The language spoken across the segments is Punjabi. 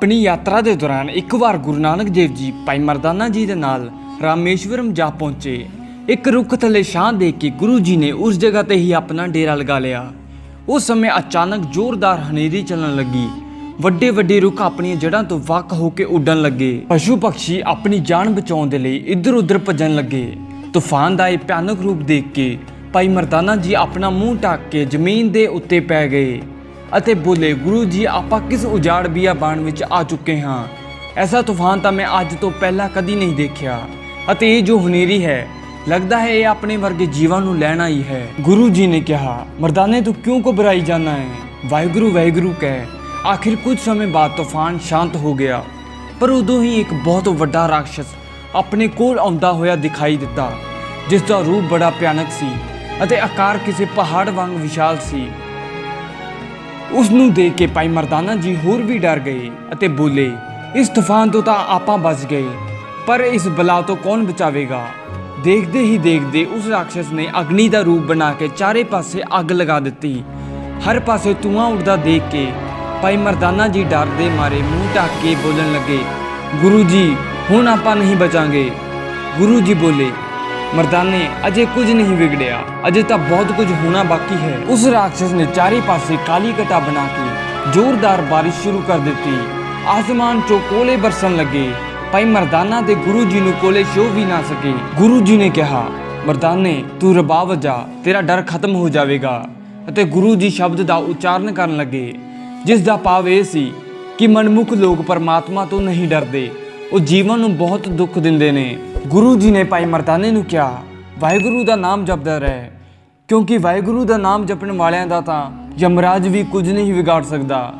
ਆਪਣੀ ਯਾਤਰਾ ਦੇ ਦੌਰਾਨ ਇੱਕ ਵਾਰ ਗੁਰੂ ਨਾਨਕ ਦੇਵ ਜੀ ਭਾਈ ਮਰਦਾਨਾ ਜੀ ਦੇ ਨਾਲ ਰਾਮੇਸ਼ਵਰਮ ਜਾ ਪਹੁੰਚੇ। ਇੱਕ ਰੁੱਖ ਥੱਲੇ ਛਾਂ ਦੇਖ ਕੇ ਗੁਰੂ ਜੀ ਨੇ ਉਸ ਜਗ੍ਹਾ ਤੇ ਹੀ ਆਪਣਾ ਡੇਰਾ ਲਗਾ ਲਿਆ। ਉਸ ਸਮੇਂ ਅਚਾਨਕ ਜ਼ੋਰਦਾਰ ਹਨੇਰੀ ਚੱਲਣ ਲੱਗੀ। ਵੱਡੇ ਵੱਡੇ ਰੁੱਖ ਆਪਣੀਆਂ ਜੜ੍ਹਾਂ ਤੋਂ ਵੱਖ ਹੋ ਕੇ ਉੱਡਣ ਲੱਗੇ। ਪਸ਼ੂ ਪੰਛੀ ਆਪਣੀ ਜਾਨ ਬਚਾਉਣ ਦੇ ਲਈ ਇੱਧਰ ਉੱਧਰ ਭੱਜਣ ਲੱਗੇ। ਤੂਫਾਨ ਦਾ ਇਹ ਭਿਆਨਕ ਰੂਪ ਦੇਖ ਕੇ ਭਾਈ ਮਰਦਾਨਾ ਜੀ ਆਪਣਾ ਮੂੰਹ ਢੱਕ ਕੇ ਜ਼ਮੀਨ ਦੇ ਉੱਤੇ ਪੈ ਗਏ। ਅਤੇ ਬੋਲੇ, ਗੁਰੂ ਜੀ, ਆਪਾਂ ਕਿਸ ਉਜਾੜ ਬੀਆਬਾਨ ਵਿੱਚ ਆ ਚੁੱਕੇ ਹਾਂ? ਐਸਾ ਤੂਫਾਨ ਤਾਂ ਮੈਂ ਅੱਜ ਤੋਂ ਪਹਿਲਾਂ ਕਦੀ ਨਹੀਂ ਦੇਖਿਆ। ਅਤੇ ਇਹ ਜੋ ਹਨੇਰੀ ਹੈ, ਲੱਗਦਾ ਹੈ ਇਹ ਆਪਣੇ ਵਰਗੇ ਜੀਵਾਂ ਨੂੰ ਲੈਣਾ ਹੀ ਹੈ। ਗੁਰੂ ਜੀ ਨੇ ਕਿਹਾ, ਮਰਦਾਨੇ, ਤੂੰ ਕਿਉਂ ਘਬਰਾਈ ਜਾਣਾ ਹੈ? ਵਾਹਿਗੁਰੂ ਵਾਹਿਗੁਰੂ ਕਹਿ, ਆਖਿਰ ਕੁਝ ਸਮੇਂ ਬਾਅਦ ਤੂਫਾਨ ਸ਼ਾਂਤ ਹੋ ਗਿਆ, ਪਰ ਉਦੋਂ ਹੀ ਇੱਕ ਬਹੁਤ ਵੱਡਾ ਰਾਖਸ਼ ਆਪਣੇ ਕੋਲ ਆਉਂਦਾ ਹੋਇਆ ਦਿਖਾਈ ਦਿੱਤਾ, ਜਿਸ ਦਾ ਰੂਪ ਬੜਾ ਭਿਆਨਕ ਸੀ ਅਤੇ ਆਕਾਰ ਕਿਸੇ ਪਹਾੜ ਵਾਂਗ ਵਿਸ਼ਾਲ ਸੀ। ਉਸ ਨੂੰ ਦੇਖ ਕੇ ਭਾਈ ਮਰਦਾਨਾ ਜੀ ਹੋਰ ਵੀ ਡਰ ਗਏ ਅਤੇ ਬੋਲੇ, ਇਸ ਤੂਫਾਨ ਤੋਂ ਤਾਂ ਆਪਾਂ ਬਚ ਗਏ, ਪਰ ਇਸ ਬਲਾ ਤੋਂ ਕੌਣ ਬਚਾਵੇਗਾ? ਦੇਖਦੇ ਹੀ ਦੇਖਦੇ ਉਸ ਰਾਖਸ਼ ਨੇ ਅਗਨੀ ਦਾ ਰੂਪ ਬਣਾ ਕੇ ਚਾਰੇ ਪਾਸੇ ਅੱਗ ਲਗਾ ਦਿੱਤੀ। ਹਰ ਪਾਸੇ ਧੂਆਂ ਉੱਡਦਾ ਦੇਖ ਕੇ ਭਾਈ ਮਰਦਾਨਾ ਜੀ ਡਰ ਦੇ ਮਾਰੇ ਮੂੰਹ ਢੱਕ ਕੇ ਬੋਲਣ ਲੱਗੇ, ਗੁਰੂ ਜੀ, ਹੁਣ ਆਪਾਂ ਨਹੀਂ ਬਚਾਂਗੇ। ਗੁਰੂ ਜੀ ਬੋਲੇ ਮਰਦਾਨੇ, ਅਜੇ ਕੁਝ ਨਹੀਂ ਵਿਗੜਿਆ। ਅਜੇ ਤਾਂ ਬਹੁਤ ਕੁਝ ਹੋਣਾ ਬਾਕੀ ਹੈ। ਉਸ ਰਾਖਸ਼ ਨੇ ਚਾਰੇ ਪਾਸੇ ਕਾਲੀ ਕਟਾ ਬਣਾ ਕੇ ਜ਼ੋਰਦਾਰ ਬਾਰਿਸ਼ ਸ਼ੁਰੂ ਕਰ ਦਿੱਤੀ। ਆਸਮਾਨ ਚੋਂ ਕੋਲੇ ਬਰਸਣ ਲੱਗੇ। ਭਾਈ ਮਰਦਾਨਾ ਤੇ ਗੁਰੂ ਜੀ ਨੂੰ ਕੋਲੇ ਸ਼ੋ ਵੀ ਨਾ ਸਕੇ। ਗੁਰੂ ਜੀ ਨੇ ਕਿਹਾ, ਮਰਦਾਨੇ, ਤੂੰ ਰਬਾ ਵਜਾ ਤੇਰਾ ਡਰ ਖਤਮ ਹੋ ਜਾਵੇਗਾ। ਅਤੇ ਗੁਰੂ ਜੀ ਸ਼ਬਦ ਦਾ ਉਚਾਰਨ ਕਰਨ ਲੱਗੇ। ਜਿਸ ਦਾ ਭਾਵ ਇਹ ਸੀ ਕਿ ਮਨਮੁਖ ਲੋਕ ਪਰਮਾਤਮਾ ਤੋਂ ਨਹੀਂ ਡਰਦੇ। ਉਹ ਜੀਵਨ ਨੂੰ ਬਹੁਤ ਦੁੱਖ ਦਿੰਦੇ ਨੇ। ਗੁਰੂ ਜੀ ਨੇ ਭਾਈ ਮਰਦਾਨੇ ਨੂੰ ਕਿਹਾ, ਵਾਹਿਗੁਰੂ ਦਾ ਨਾਮ ਜਪਦਾ ਰਹਿ। ਕਿਉਂਕਿ ਵਾਹਿਗੁਰੂ ਦਾ ਨਾਮ ਜਪਣ ਵਾਲਿਆਂ ਦਾ ਤਾਂ ਯਮਰਾਜ ਵੀ ਕੁਝ ਨਹੀਂ ਵਿਗਾੜ ਸਕਦਾ।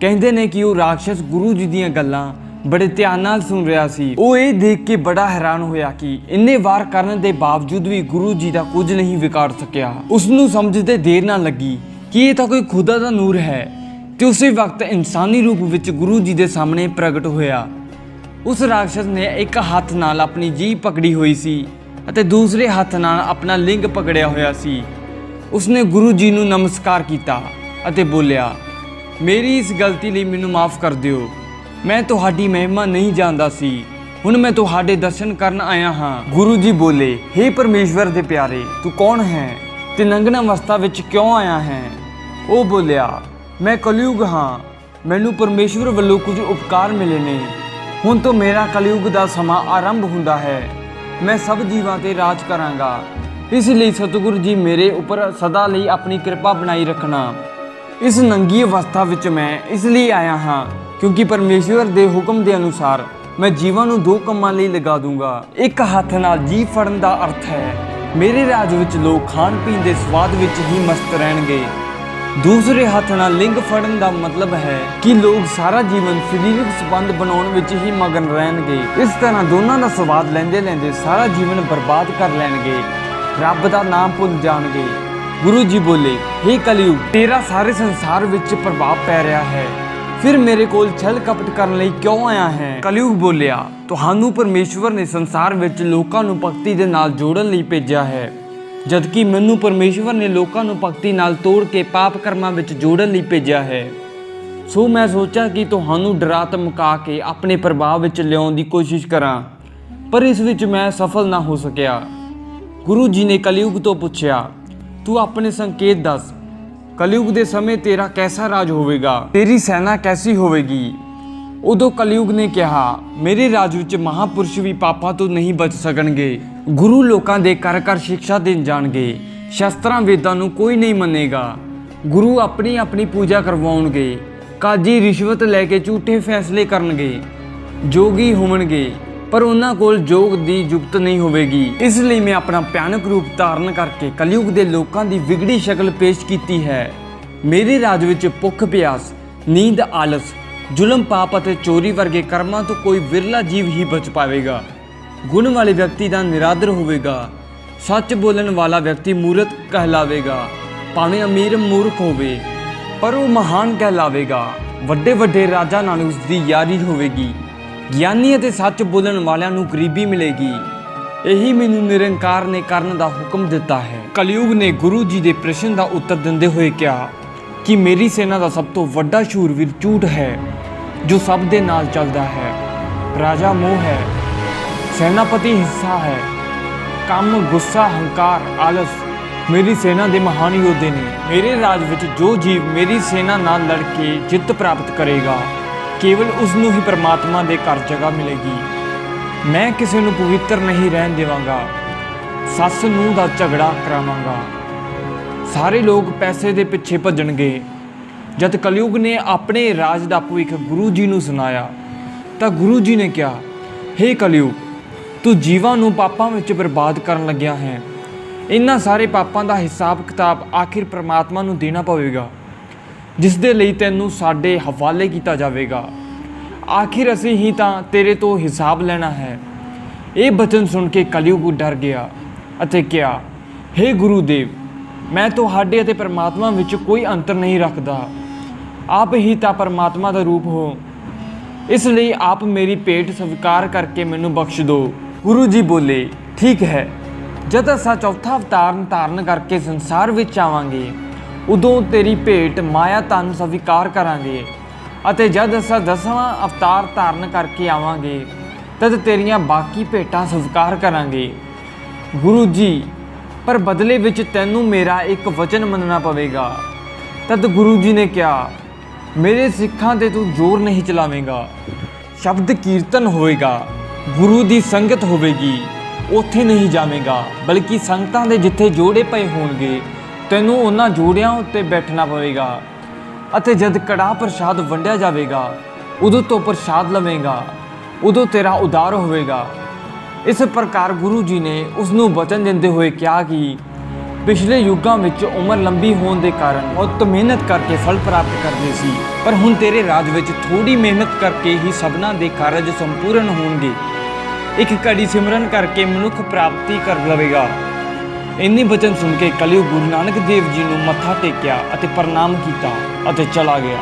ਕਹਿੰਦੇ ਨੇ ਕਿ ਉਹ ਰਾਖਸ਼ ਗੁਰੂ ਜੀ ਦੀਆਂ ਗੱਲਾਂ ਬੜੇ ਧਿਆਨ ਨਾਲ ਸੁਣ ਰਿਹਾ ਸੀ। ਉਹ ਇਹ ਦੇਖ ਕੇ ਬੜਾ ਹੈਰਾਨ ਹੋਇਆ ਕਿ ਇੰਨੇ ਵਾਰ ਕਰਨ ਦੇ ਬਾਵਜੂਦ ਵੀ ਗੁਰੂ ਜੀ ਦਾ ਕੁਝ ਨਹੀਂ ਵਿਗਾੜ ਸਕਿਆ। ਉਸ ਨੂੰ ਸਮਝਦੇ ਦੇਰ ਨਾ ਲੱਗੀ ਕਿ ਇਹ ਤਾਂ ਕੋਈ ਖੁਦਾ ਦਾ ਨੂਰ ਹੈ। ਤੇ ਉਸੇ ਵਕਤ ਇਨਸਾਨੀ ਰੂਪ ਵਿੱਚ ਗੁਰੂ ਜੀ ਦੇ ਸਾਹਮਣੇ ਪ੍ਰਗਟ ਹੋਇਆ। ਉਸ ਰਾਖਸ਼ ਨੇ ਇੱਕ ਹੱਥ ਨਾਲ ਆਪਣੀ ਜੀਭ ਪਕੜੀ ਹੋਈ ਸੀ ਅਤੇ ਦੂਸਰੇ ਹੱਥ ਨਾਲ ਆਪਣਾ ਲਿੰਗ ਪਕੜਿਆ ਹੋਇਆ ਸੀ। ਉਸਨੇ ਗੁਰੂ ਜੀ ਨੂੰ ਨਮਸਕਾਰ ਕੀਤਾ ਅਤੇ ਬੋਲਿਆ, ਮੇਰੀ ਇਸ ਗਲਤੀ ਲਈ ਮੈਨੂੰ ਮਾਫ ਕਰ ਦਿਓ। ਮੈਂ ਤੁਹਾਡੀ ਮਹਿਮਾ ਨਹੀਂ ਜਾਣਦਾ ਸੀ। ਹੁਣ ਮੈਂ ਤੁਹਾਡੇ ਦਰਸ਼ਨ ਕਰਨ ਆਇਆ ਹਾਂ। ਗੁਰੂ ਜੀ ਬੋਲੇ हे ਪਰਮੇਸ਼ਵਰ ਦੇ ਪਿਆਰੇ, ਤੂੰ ਕੌਣ ਹੈ? ਤੇ ਨੰਗਨ ਅਵਸਥਾ ਵਿੱਚ ਕਿਉਂ ਆਇਆ ਹੈ? ਉਹ ਬੋਲਿਆ, ਮੈਂ ਕਲਯੁਗ ਹਾਂ। ਮੈਨੂੰ ਪਰਮੇਸ਼ਵਰ ਵੱਲੋਂ ਕੁਝ ਉਪਕਾਰ ਮਿਲੇ ਨੇ। ਹੁਣ ਤੋਂ ਮੇਰਾ ਕਲਯੁਗ ਦਾ ਸਮਾਂ ਆਰੰਭ ਹੁੰਦਾ ਹੈ। ਮੈਂ ਸਭ ਜੀਵਾਂ ਤੇ ਰਾਜ ਕਰਾਂਗਾ। ਇਸ ਲਈ ਸਤਿਗੁਰੂ ਜੀ ਮੇਰੇ ਉੱਪਰ ਸਦਾ ਲਈ ਆਪਣੀ ਕਿਰਪਾ ਬਣਾਈ ਰੱਖਣਾ। ਇਸ ਨੰਗੀ ਅਵਸਥਾ ਵਿੱਚ ਮੈਂ ਇਸ ਲਈ ਆਇਆ ਹਾਂ ਕਿਉਂਕਿ ਪਰਮੇਸ਼ਵਰ ਦੇ ਹੁਕਮ ਦੇ ਅਨੁਸਾਰ ਮੈਂ ਜੀਵਾਂ ਨੂੰ ਦੋ ਕੰਮਾਂ ਲਈ ਲਗਾ ਦੂੰਗਾ। ਇੱਕ ਹੱਥ ਨਾਲ ਜੀਵ ਫੜਨ ਦਾ ਅਰਥ ਹੈ, ਮੇਰੇ ਰਾਜ ਵਿੱਚ ਲੋਕ ਖਾਣ ਪੀਣ ਦੇ ਸਵਾਦ ਵਿੱਚ ਹੀ ਮਸਤ ਰਹਿਣਗੇ। ਦੂਸਰੇ ਹੱਥ ਨਾਲ ਲਿੰਗ ਫੜਨ ਦਾ ਮਤਲਬ ਹੈ ਕਿ ਲੋਕ ਸਾਰਾ ਜੀਵਨ ਸਰੀਰਕ ਸੰਬੰਧ ਬਣਾਉਣ ਵਿੱਚ ਹੀ ਮਗਨ ਰਹਿਣਗੇ। ਇਸ ਤਰ੍ਹਾਂ ਦੋਨਾਂ ਦਾ ਸਵਾਦ ਲੈਂਦੇ ਲੈਂਦੇ ਸਾਰਾ ਜੀਵਨ ਬਰਬਾਦ ਕਰ ਲੈਣਗੇ। ਰੱਬ ਦਾ ਨਾਮ ਭੁੱਲ ਜਾਣਗੇ। ਗੁਰੂ ਜੀ ਬੋਲੇ हे ਕਲਯੁਗ, ਤੇਰਾ ਸਾਰੇ ਸੰਸਾਰ ਵਿੱਚ ਪ੍ਰਭਾਵ ਪੈ ਰਿਹਾ ਹੈ। ਫਿਰ ਮੇਰੇ ਕੋਲ ਛਲ ਕਪਟ ਕਰਨ ਲਈ ਕਿਉਂ ਆਇਆ ਹੈ? ਕਲਯੁਗ ਬੋਲਿਆ, ਤੁਹਾਨੂੰ ਪਰਮੇਸ਼ਵਰ ਨੇ ਸੰਸਾਰ ਵਿੱਚ ਲੋਕਾਂ ਨੂੰ ਭਗਤੀ ਦੇ ਨਾਲ ਜੋੜਨ ਲਈ ਭੇਜਿਆ ਹੈ। ਜਦਕਿ ਮੈਨੂੰ ਪਰਮੇਸ਼ਵਰ ਨੇ ਲੋਕਾਂ ਨੂੰ ਭਗਤੀ ਨਾਲ ਤੋੜ ਕੇ ਪਾਪ ਕਰਮਾਂ ਵਿੱਚ ਜੋੜਨ ਲਈ ਭੇਜਿਆ ਹੈ। ਸੋ ਮੈਂ ਸੋਚਿਆ ਕਿ ਤੁਹਾਨੂੰ ਡਰਾ ਧਮਕਾ ਕੇ ਆਪਣੇ ਪ੍ਰਭਾਵ ਵਿੱਚ ਲਿਆਉਣ ਦੀ ਕੋਸ਼ਿਸ਼ ਕਰਾਂ, ਪਰ ਇਸ ਵਿੱਚ ਮੈਂ ਸਫਲ ਨਾ ਹੋ ਸਕਿਆ। ਗੁਰੂ ਜੀ ਨੇ ਕਲਯੁਗ ਤੋਂ ਪੁੱਛਿਆ, ਤੂੰ ਆਪਣੇ ਸੰਕੇਤ ਦੱਸ, ਕਲਯੁਗ ਦੇ ਸਮੇਂ ਤੇਰਾ ਕੈਸਾ ਰਾਜ ਹੋਵੇਗਾ? ਤੇਰੀ ਸੈਨਾ ਕੈਸੀ ਹੋਵੇਗੀ? ਉਦੋਂ ਕਲਯੁਗ ਨੇ ਕਿਹਾ, ਮੇਰੇ ਰਾਜ ਵਿੱਚ ਮਹਾਪੁਰਸ਼ ਵੀ ਪਾਪਾਂ ਤੋਂ ਨਹੀਂ ਬਚ ਸਕਣਗੇ। ਗੁਰੂ ਲੋਕਾਂ ਦੇ ਕਰ ਕਰ ਸਿੱਖਿਆ ਦੇਣ ਜਾਣਗੇ। ਸ਼ਸਤਰਾਂ ਵੇਦਾਂ ਨੂੰ ਕੋਈ ਨਹੀਂ ਮੰਨੇਗਾ। ਗੁਰੂ ਆਪਣੀ ਆਪਣੀ ਪੂਜਾ ਕਰਵਾਉਣਗੇ। ਕਾਜੀ ਰਿਸ਼ਵਤ ਲੈ ਕੇ ਝੂਠੇ ਫੈਸਲੇ ਕਰਨਗੇ। ਜੋਗੀ ਹੋਣਗੇ ਪਰ ਉਹਨਾਂ ਕੋਲ ਜੋਗ ਦੀ ਯੁਕਤ ਨਹੀਂ ਹੋਵੇਗੀ। ਇਸ ਲਈ ਮੈਂ ਆਪਣਾ ਭਿਆਨਕ ਰੂਪ ਧਾਰਨ ਕਰਕੇ ਕਲਯੁਗ ਦੇ ਲੋਕਾਂ ਦੀ ਵਿਗੜੀ ਸ਼ਕਲ ਪੇਸ਼ ਕੀਤੀ ਹੈ। ਮੇਰੇ ਰਾਜ ਵਿੱਚ ਭੁੱਖ ਪਿਆਸ ਨੀਂਦ ਆਲਸ ਜ਼ੁਲਮ ਪਾਪ ਅਤੇ ਚੋਰੀ ਵਰਗੇ ਕਰਮਾਂ ਤੋਂ ਕੋਈ ਵਿਰਲਾ ਜੀਵ ਹੀ ਬਚ ਪਾਵੇਗਾ। ਗੁਣ ਵਾਲੇ ਵਿਅਕਤੀ ਦਾ ਨਿਰਾਦਰ ਹੋਵੇਗਾ। ਸੱਚ ਬੋਲਣ ਵਾਲਾ ਵਿਅਕਤੀ ਮੂਰਤ ਕਹਿਲਾਵੇਗਾ। ਭਾਵੇਂ ਅਮੀਰ ਮੂਰਖ ਹੋਵੇ, ਪਰ ਉਹ ਮਹਾਨ ਕਹਿਲਾਵੇਗਾ। ਵੱਡੇ ਵੱਡੇ ਰਾਜਾਂ ਨਾਲ ਉਸ ਦੀ ਯਾਰੀ ਹੋਵੇਗੀ। ਗਿਆਨੀ ਅਤੇ ਸੱਚ ਬੋਲਣ ਵਾਲਿਆਂ ਨੂੰ ਗਰੀਬੀ ਮਿਲੇਗੀ। ਇਹੀ ਮੈਨੂੰ ਨਿਰੰਕਾਰ ਨੇ ਕਰਨ ਦਾ ਹੁਕਮ ਦਿੱਤਾ ਹੈ। ਕਲਯੁਗ ਨੇ ਗੁਰੂ ਜੀ ਦੇ ਪ੍ਰਸ਼ਨ ਦਾ ਉੱਤਰ ਦਿੰਦੇ ਹੋਏ ਕਿਹਾ ਕਿ ਮੇਰੀ ਸੈਨਾ ਦਾ ਸਭ ਤੋਂ ਵੱਡਾ ਸ਼ੂਰਵੀਰ ਝੂਠ ਹੈ, ਜੋ ਸਭ ਦੇ ਨਾਲ ਚੱਲਦਾ ਹੈ। ਰਾਜਾ ਮੋਹ ਹੈ, ਸੈਨਾਪਤੀ ਹਿੱਸਾ ਹੈ, ਕੰਮ, ਗੁੱਸਾ, ਹੰਕਾਰ, ਆਲਸ, ਮੇਰੀ ਸੈਨਾ ਦੇ ਮਹਾਨ ਯੋਧੇ ਨੇ। ਮੇਰੇ ਰਾਜ ਵਿੱਚ ਜੋ ਜੀਵ ਮੇਰੀ ਸੈਨਾ ਨਾਲ ਲੜ ਕੇ ਜਿੱਤ ਪ੍ਰਾਪਤ ਕਰੇਗਾ, ਕੇਵਲ ਉਸ ਨੂੰ ਹੀ ਪਰਮਾਤਮਾ ਦੇ ਘਰ ਜਗ੍ਹਾ ਮਿਲੇਗੀ। ਮੈਂ ਕਿਸੇ ਨੂੰ ਪਵਿੱਤਰ ਨਹੀਂ ਰਹਿਣ ਦੇਵਾਂਗਾ, ਸੱਸ ਨੂੰ ਦਾ ਝਗੜਾ ਕਰਾਵਾਂਗਾ। ਸਾਰੇ ਲੋਕ ਪੈਸੇ ਦੇ ਪਿੱਛੇ ਭੱਜਣਗੇ। ਜਦ ਕਲਯੁਗ ਨੇ ਆਪਣੇ ਰਾਜ ਦਾ ਭਵਿੱਖ ਗੁਰੂ ਜੀ ਨੂੰ ਸੁਣਾਇਆ, ਤਾਂ ਗੁਰੂ ਜੀ ਨੇ ਕਿਹਾ, ਹੇ ਕਲਯੁਗ, ਤੂੰ ਜੀਵਾਂ ਨੂੰ ਪਾਪਾਂ ਵਿੱਚ ਬਰਬਾਦ ਕਰਨ ਲੱਗਿਆ ਹੈ। ਇਹਨਾਂ ਸਾਰੇ ਪਾਪਾਂ ਦਾ ਹਿਸਾਬ ਕਿਤਾਬ ਆਖਿਰ ਪ੍ਰਮਾਤਮਾ ਨੂੰ ਦੇਣਾ ਪਵੇਗਾ, ਜਿਸ ਦੇ ਲਈ ਤੈਨੂੰ ਸਾਡੇ ਹਵਾਲੇ ਕੀਤਾ ਜਾਵੇਗਾ। ਆਖਿਰ ਅਸੀਂ ਹੀ ਤਾਂ ਤੇਰੇ ਤੋਂ ਹਿਸਾਬ ਲੈਣਾ ਹੈ। ਇਹ ਬਚਨ ਸੁਣ ਕੇ ਕਲਯੁਗ ਡਰ ਗਿਆ ਅਤੇ ਕਿਹਾ हे ਗੁਰੂ ਦੇਵ ਮੈਂ ਤੁਹਾਡੇ ਅਤੇ ਪਰਮਾਤਮਾ ਵਿੱਚ ਕੋਈ ਅੰਤਰ ਨਹੀਂ ਰੱਖਦਾ। ਆਪ ਹੀ ਤਾਂ ਪਰਮਾਤਮਾ ਦਾ ਰੂਪ ਹੋ। ਇਸ ਲਈ ਆਪ ਮੇਰੀ ਭੇਟ ਸਵੀਕਾਰ ਕਰਕੇ ਮੈਨੂੰ ਬਖਸ਼ ਦਿਓ। ਗੁਰੂ ਜੀ ਬੋਲੇ, ਠੀਕ ਹੈ, ਜਦ ਅਸਾਂ ਚੌਥਾ ਅਵਤਾਰ ਧਾਰਨ ਕਰਕੇ ਸੰਸਾਰ ਵਿੱਚ ਆਵਾਂਗੇ, ਉਦੋਂ ਤੇਰੀ ਭੇਟ ਮਾਇਆ ਤਨ ਸਵੀਕਾਰ ਕਰਾਂਗੇ ਅਤੇ ਜਦ ਅਸਾਂ ਦਸਵਾਂ ਅਵਤਾਰ ਧਾਰਨ ਕਰਕੇ ਆਵਾਂਗੇ, ਤਦ ਤੇਰੀਆਂ ਬਾਕੀ ਭੇਟਾਂ ਸਵੀਕਾਰ ਕਰਾਂਗੇ। ਗੁਰੂ ਜੀ ਪਰ ਬਦਲੇ ਵਿੱਚ ਤੈਨੂੰ ਮੇਰਾ ਇੱਕ ਵਚਨ ਮੰਨਣਾ ਪਵੇਗਾ। ਤਦ ਗੁਰੂ ਜੀ ਨੇ ਕਿਹਾ, ਮੇਰੇ ਸਿੱਖਾਂ ਤੇ ਤੂੰ ਜ਼ੋਰ ਨਹੀਂ ਚਲਾਵੇਂਗਾ। ਸ਼ਬਦ ਕੀਰਤਨ ਹੋਵੇਗਾ, ਗੁਰੂ ਦੀ ਸੰਗਤ ਹੋਵੇਗੀ, ਉੱਥੇ ਨਹੀਂ ਜਾਵੇਂਗਾ, ਬਲਕਿ ਸੰਗਤਾਂ ਦੇ ਜਿੱਥੇ ਜੋੜੇ ਪਏ ਹੋਣਗੇ, ਤੈਨੂੰ ਉਹਨਾਂ ਜੋੜਿਆਂ ਉੱਤੇ ਬੈਠਣਾ ਪਵੇਗਾ। ਅਤੇ ਜਦ ਕੜਾ ਪ੍ਰਸ਼ਾਦ ਵੰਡਿਆ ਜਾਵੇਗਾ, ਉਦੋਂ ਤੋਂ ਪ੍ਰਸ਼ਾਦ ਲਵੇਂਗਾ, ਉਦੋਂ ਤੇਰਾ ਉਦਾਰ ਹੋਵੇਗਾ। ਇਸ ਪ੍ਰਕਾਰ ਗੁਰੂ ਜੀ ਨੇ ਉਸ ਨੂੰ ਬਚਨ ਦਿੰਦੇ ਹੋਏ ਕਿਹਾ ਕਿ ਪਿਛਲੇ ਯੁੱਗਾਂ ਵਿੱਚ ਉਮਰ ਲੰਬੀ ਹੋਣ ਦੇ ਕਾਰਨ ਬਹੁਤ ਮਿਹਨਤ ਕਰਕੇ ਫਲ ਪ੍ਰਾਪਤ ਕਰਦੇ ਸੀ, ਪਰ ਹੁਣ ਤੇਰੇ ਰਾਜ ਵਿੱਚ ਥੋੜੀ ਮਿਹਨਤ ਕਰਕੇ ਹੀ ਸਭਨਾਂ ਦੇ ਕਾਰਜ ਸੰਪੂਰਨ ਹੋਣਗੇ। ਇੱਕ ਘੜੀ ਸਿਮਰਨ ਕਰਕੇ ਮਨੁੱਖ ਪ੍ਰਾਪਤੀ ਕਰ ਲਵੇਗਾ। ਇੰਨੇ ਬਚਨ ਸੁਣ ਕੇ ਕਲਯੁਗ ਗੁਰੂ ਨਾਨਕ ਦੇਵ ਜੀ ਨੂੰ ਮੱਥਾ ਟੇਕਿਆ ਅਤੇ ਪ੍ਰਣਾਮ ਕੀਤਾ ਅਤੇ ਚਲਾ ਗਿਆ।